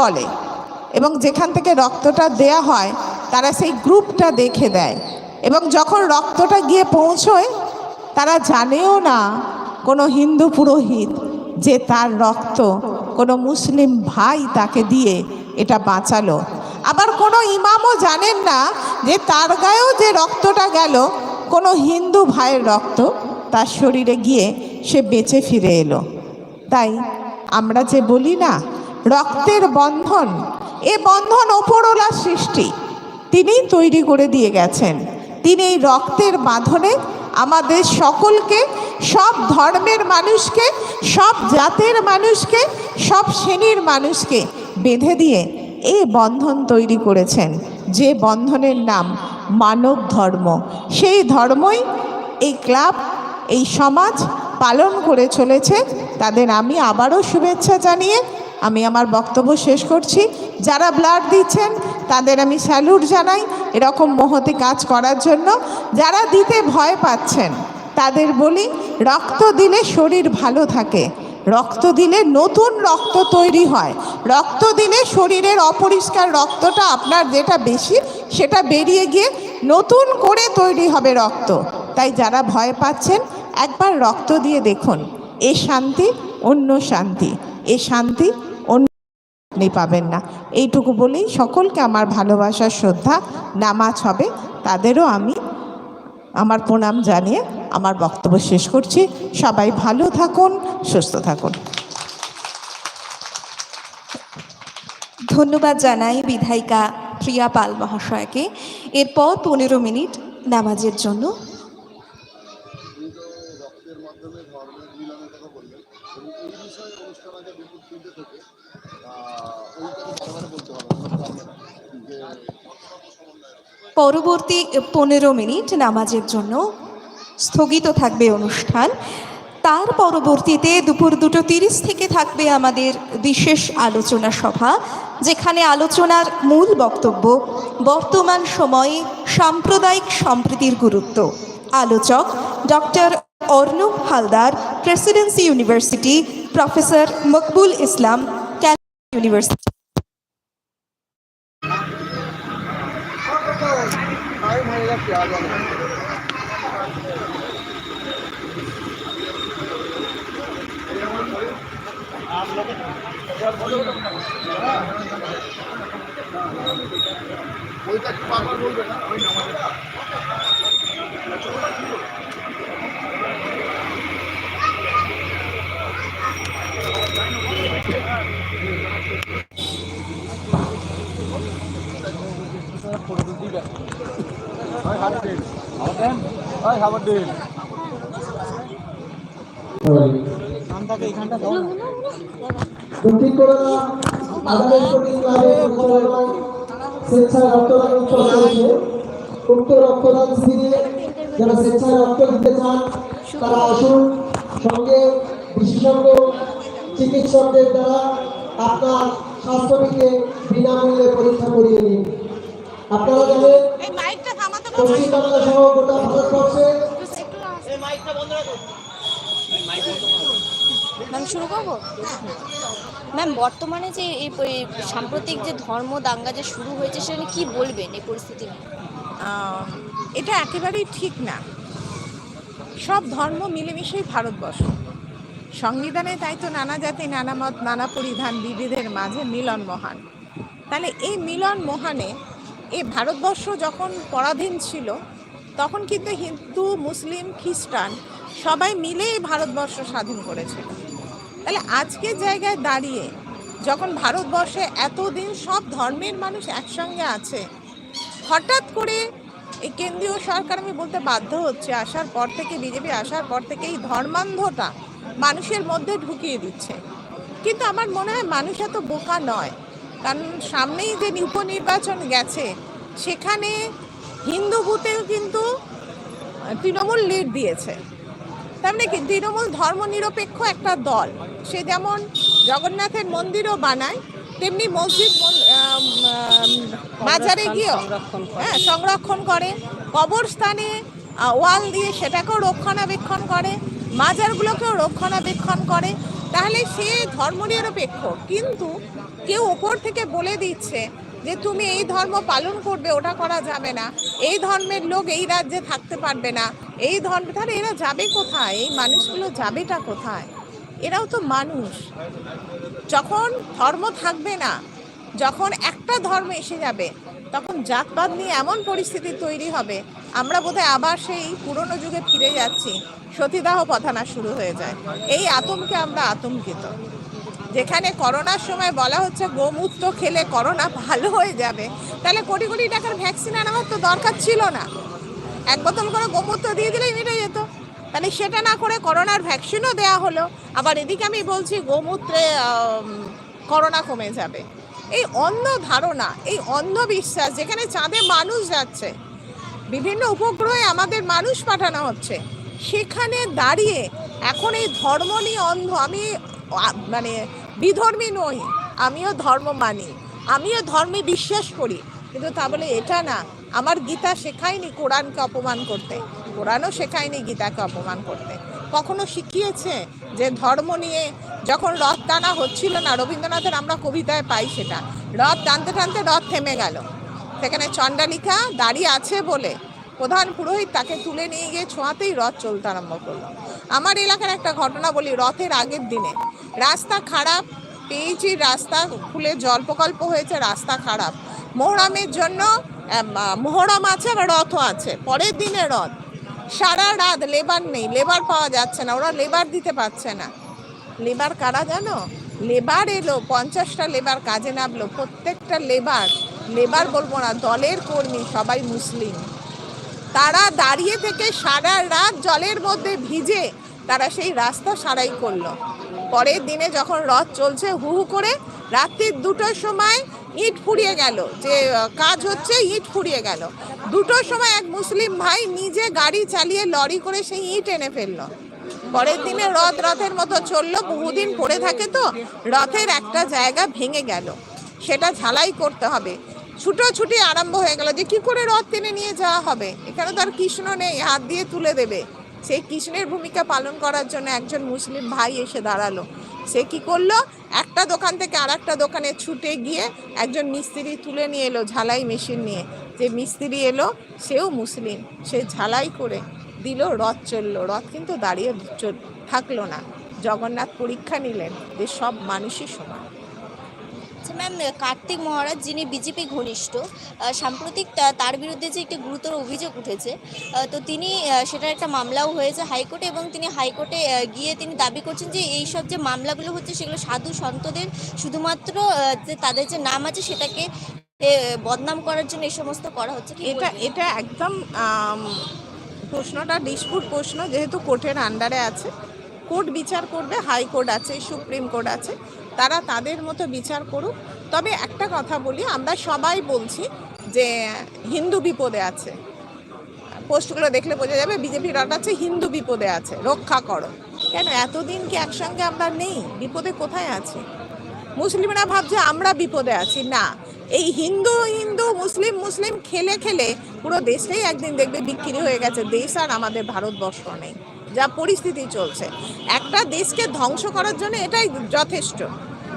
বলে। এবং যেখান থেকে রক্তটা দেয়া হয়, তারা সেই গ্রুপটা দেখে দেয়। এবং যখন রক্তটা গিয়ে পৌঁছয়, তারা জানেও না কোনো হিন্দু পুরোহিত যে তার রক্ত কোনো মুসলিম ভাই তাকে দিয়ে এটা বাঁচালো। আবার কোনো ইমামও জানেন না যে তার গায়েও যে রক্তটা গেল, কোনো হিন্দু ভাইয়ের রক্ত তার শরীরে গিয়ে সে বেঁচে ফিরে এলো। তাই আমরা যে বলি না রক্তের বন্ধন, এ বন্ধন ওপরওয়ালার সৃষ্টি। তিনিই তৈরি করে দিয়ে গেছেন। তিনি এই রক্তের বাঁধনে আমাদের সকলকে, সব ধর্মের মানুষকে, সব জাতের মানুষকে, সব শ্রেণির মানুষকে বেঁধে দিয়ে এই বন্ধন তৈরি করেছেন। যে বন্ধনের নাম মানব ধর্ম। সেই ধর্মই এই ক্লাব, এই সমাজ পালন করে চলেছে। তাদের আমি আবারও শুভেচ্ছা জানিয়ে আমি আমার বক্তব্য শেষ করছি। যারা ব্লাড দিচ্ছেন, তাদের আমি স্যালুট জানাই এরকম মহতে কাজ করার জন্য। যারা দিতে ভয় পাচ্ছেন, তাদের বলি, রক্ত দিলে শরীর ভালো থাকে। রক্ত দিলে নতুন রক্ত তৈরি হয়। রক্ত দিলে শরীরের অপরিষ্কার রক্তটা আপনার যেটা বেশি, সেটা বেরিয়ে গিয়ে নতুন করে তৈরি হবে রক্ত। তাই যারা ভয় পাচ্ছেন, একবার রক্ত দিয়ে দেখুন। এ শান্তি, অন্য শান্তি। এ শান্তি আপনি পাবেন না। এইটুকু বলেই সকলকে আমার ভালোবাসার শ্রদ্ধা, নামাজ হবে। তাদেরও আমি আমার প্রণাম জানিয়ে আমার বক্তব্য শেষ করছি। সবাই ভালো থাকুন, সুস্থ থাকুন। ধন্যবাদ জানাই বিধায়িকা প্রিয়া পাল মহাশয়কে। এরপর পনেরো মিনিট নামাজের জন্য ধর্মের মিলনের কথা বললেন। এবং এই বিষয়ে অনুষ্ঠান আগে পরবর্তী পনেরো মিনিট নামাজের জন্য স্থগিত থাকবে অনুষ্ঠান। তার পরবর্তীতে দুপুর দুটো তিরিশ থেকে থাকবে আমাদের বিশেষ আলোচনা সভা, যেখানে আলোচনার মূল বক্তব্য বর্তমান সময়ে সাম্প্রদায়িক সম্প্রীতির গুরুত্ব। আলোচক doctor Orno Haldar, Presidency University, Professor Makbul Islam, Calcutta University. ওইটা পাগল বলবে না ওই নামাজটা উক্ত রক্তদান রক্ত দিতে চান তারা সঙ্গে বিশেষজ্ঞ চিকিৎসকদের দ্বারা আপনার স্বাস্থ্যটিকে বিনামূল্যে পরীক্ষা করিয়ে নিন আপনারা জানেন পশ্চিমবাংলা সহ গোটা ভারতবর্ষে ম্যাম শুরু করব? ম্যাম বর্তমানে যে এই সাম্প্রতিক যে ধর্ম দাঙ্গা যে শুরু হয়েছে সেটা কি বলবেন এই পরিস্থিতি নিয়ে? এটা একেবারেই ঠিক না। সব ধর্ম মিলেমিশেই ভারতবর্ষ। সংবিধানে তাই তো নানা জাতি নানা মত নানা পরিধান বিবিধের মাঝে মিলন মহান। তাহলে এই মিলন মহানে এই ভারতবর্ষ যখন পরাধীন ছিল, তখন কিন্তু হিন্দু, মুসলিম, খ্রিস্টান সবাই মিলে এই ভারতবর্ষ স্বাধীন করেছিল তাহলে আজকের জায়গায় দাঁড়িয়ে যখন ভারতবর্ষে এতদিন সব ধর্মের মানুষ একসঙ্গে আছে, হঠাৎ করে এই কেন্দ্রীয় সরকার, আমি বলতে বাধ্য হচ্ছে, আসার পর থেকে, বিজেপি আসার পর থেকে এই ধর্মান্ধটা মানুষের মধ্যে ঢুকিয়ে দিচ্ছে। কিন্তু আমার মনে হয় মানুষ এত বোকা নয়। কারণ সামনেই যে উপনির্বাচন গেছে সেখানে হিন্দু বুথেও কিন্তু তৃণমূল লিড দিয়েছে। তার মানে কি? তৃণমূল ধর্মনিরপেক্ষ একটা দল। সে যেমন জগন্নাথের মন্দিরও বানায় তেমনি মসজিদ মাজারে গিয়েও হ্যাঁ সংরক্ষণ করে। কবরস্থানে ওয়াল দিয়ে সেটাকেও রক্ষণাবেক্ষণ করে মাজারগুলোকেও রক্ষণাবেক্ষণ করে। তাহলে সে ধর্মনিরপেক্ষ কিন্তু কেউ ওপর থেকে বলে দিচ্ছে যে তুমি এই ধর্ম পালন করবে, ওটা করা যাবে না। এই ধর্মের লোক এই রাজ্যে থাকতে পারবে না। এই ধর্ম, তাহলে এরা যাবে কোথায়? এই মানুষগুলো যাবেটা কোথায়? এরাও তো মানুষ। যখন ধর্ম থাকবে না, যখন একটা ধর্ম এসে যাবে, তখন জাতপাত নিয়ে এমন পরিস্থিতি তৈরি হবে। আমরা বোধহয় আবার সেই পুরনো যুগে ফিরে যাচ্ছি। সতীদাহ পথানা শুরু হয়ে যায়। এই আতঙ্কে আমরা আতঙ্কিত। যেখানে করোনার সময় বলা হচ্ছে গোমূত্র খেলে করোনা ভালো হয়ে যাবে, তাহলে কোটি কোটি টাকার ভ্যাকসিন আনার তো দরকার ছিল না। এক বোতল করে গোমূত্র দিয়ে দিলেই মিটে যেত। তাহলে সেটা না করে করোনার ভ্যাকসিনও দেওয়া হলো। আবার এদিকে আমি বলছি গোমূত্রে করোনা কমে যাবে। এই অন্ধ ধারণা, এই অন্ধবিশ্বাস যেখানে চাঁদে মানুষ যাচ্ছে, বিভিন্ন উপগ্রহে আমাদের মানুষ পাঠানো হচ্ছে, সেখানে দাঁড়িয়ে এখন এই ধর্ম নিয়ে অন্ধ, আমি মানে বিধর্মী নই, আমিও ধর্ম মানি, আমিও ধর্মে বিশ্বাস করি। কিন্তু তা বলে এটা না, আমার গীতা শেখায়নি কোরআনকে অপমান করতে, কোরআনও শেখায়নি গীতাকে অপমান করতে। কখনো শিখিয়েছে যে ধর্ম নিয়ে যখন রথ টানা হচ্ছিল না, রবীন্দ্রনাথের আমরা কবিতায় পাই সেটা। রথ টানতে টানতে রথ থেমে গেল। সেখানে চণ্ডালিকা দাঁড়িয়ে আছে বলে প্রধান পুরোহিত তাকে তুলে নিয়ে গিয়ে ছোঁয়াতেই রথ চলতে আরম্ভ করল। আমার এলাকার একটা ঘটনা বলি রথের আগের দিনে। রাস্তা খারাপ, পেয়েছি রাস্তা খুলে জল প্রকল্প হয়েছে, রাস্তা খারাপ। মোহরমের জন্য মোহরম আছে আবার রথও আছে। পরের দিনে রথ। সারা রাত লেবার নেই, লেবার পাওয়া যাচ্ছে না, ওরা লেবার দিতে পারছে না। লেবার কারা জানো? লেবার এলো, পঞ্চাশটা লেবার কাজে নামলো, প্রত্যেকটা লেবার লেবার বলব না, দলের কর্মী, সবাই মুসলিম। তারা দাঁড়িয়ে থেকে সারা রাত জলের মধ্যে ভিজে তারা সেই রাস্তা সারাই করল। পরের দিনে যখন রথ চলছে হু হু করে, রাত্রির দুটোর সময় ইট ফুরিয়ে গেল। যে কাজ হচ্ছে ইট ফুরিয়ে গেল। দুটোর সময় এক মুসলিম ভাই নিজে গাড়ি চালিয়ে লরি করে সেই ইট এনে ফেলল। পরের দিনে রথ রথের মতো চলল। বহুদিন পড়ে থাকে তো, রথের একটা জায়গা ভেঙে গেল। সেটা ঝালাই করতে হবে। ছুটোছুটি আরম্ভ হয়ে গেল যে কি করে রথ টেনে নিয়ে যাওয়া হবে? এখানে তো আর কৃষ্ণ নেই, হাত দিয়ে তুলে দেবে। সেই কৃষ্ণের ভূমিকা পালন করার জন্য একজন মুসলিম ভাই এসে দাঁড়াল। সে কি করল? একটা দোকান থেকে আর একটা দোকানে ছুটে গিয়ে একজন মিস্ত্রি তুলে নিয়ে এলো ঝালাই মেশিন নিয়ে। যে মিস্ত্রি এলো, সেও মুসলিম। সে ঝালাই করে দিল, রথ চলল। রথ কিন্তু দাঁড়িয়ে থাকল না। জগন্নাথ পরীক্ষা নিলেন যে সব মানুষই সমান। আচ্ছা ম্যাম কার্তিক মহারাজ যিনি বিজেপি ঘনিষ্ঠ সাম্প্রতিক তার বিরুদ্ধে যে একটি গুরুতর অভিযোগ উঠেছে তো তিনি সেটার একটা মামলাও হয়েছে হাইকোর্টে এবং তিনি হাইকোর্টে গিয়ে তিনি দাবি করছেন যে এই সব যে মামলাগুলো হচ্ছে সেগুলো সাধু সন্তদের শুধুমাত্র যে তাদের যে নাম আছে সেটাকে বদনাম করার জন্য এই সমস্ত করা হচ্ছে এটা এটা একদম প্রশ্নটা ডিসপুট প্রশ্ন যেহেতু কোর্টের আন্ডারে আছে কোর্ট বিচার করবে হাইকোর্ট আছে সুপ্রিম কোর্ট আছে। তারা তাদের মতো বিচার করুক। তবে একটা কথা বলি, আমরা সবাই বলছি যে হিন্দু বিপদে আছে। পোস্টগুলো দেখলে বোঝা যাবে বিজেপি রটাচ্ছে হিন্দু বিপদে আছে, রক্ষা করো। কেন? এতদিন কি একসঙ্গে আমরা নেই? বিপদে কোথায় আছি? মুসলিমরা ভাবছে আমরা বিপদে আছি। না, এই হিন্দু হিন্দু, মুসলিম মুসলিম খেলে খেলে পুরো দেশটাই একদিন দেখবে বিক্রি হয়ে গেছে। দেশ আর আমাদের ভারতবর্ষ নেই। যা পরিস্থিতি চলছে। একটা দেশকে ধ্বংস করার জন্য এটাই যথেষ্ট।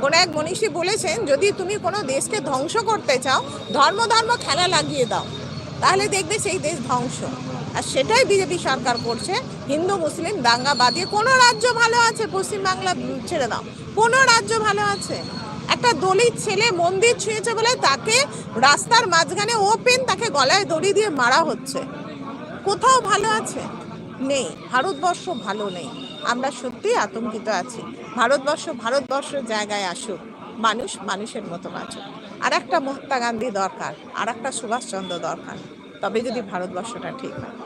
কোনো এক মনীষী বলেছেন, যদি তুমি কোনো দেশকে ধ্বংস করতে চাও, ধর্ম ধর্ম খেলা লাগিয়ে দাও, তাহলে দেখবে সেই দেশ ধ্বংস। আর সেটাই বিজেপি সরকার করছে। হিন্দু, মুসলিম, দাঙ্গা বাদিয়ে কোনো রাজ্য ভালো আছে? পশ্চিমবাংলা ছেড়ে দাও। কোনো রাজ্য ভালো আছে? একটা দলিত ছেলে মন্দির ছুঁয়েছে বলে তাকে রাস্তার মাঝখানে ওপেন, তাকে গলায় দড়ি দিয়ে মারা হচ্ছে। কোথাও ভালো আছে? নেই। ভারতবর্ষ ভালো নেই। আমরা সত্যি আতঙ্কিত আছি। ভারতবর্ষ ভারতবর্ষ জায়গায় আসুক, মানুষ মানুষের মতো বাঁচুক আর একটা মহাত্মা গান্ধী দরকার আর একটা সুভাষচন্দ্র দরকার। তবে যদি ভারতবর্ষটা ঠিক হয়।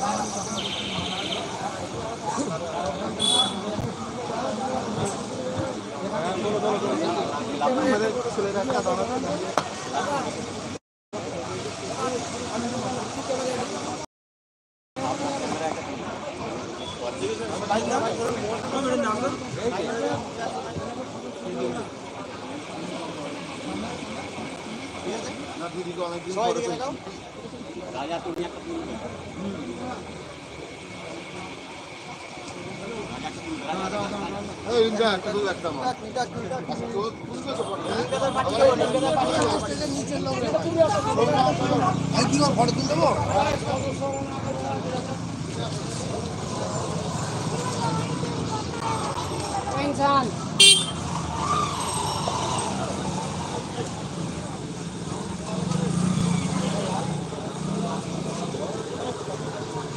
Thank you. দিদিকে অনেকদিন রাজা তুমি একটা ফটো তুলে দেবো Thanks, on.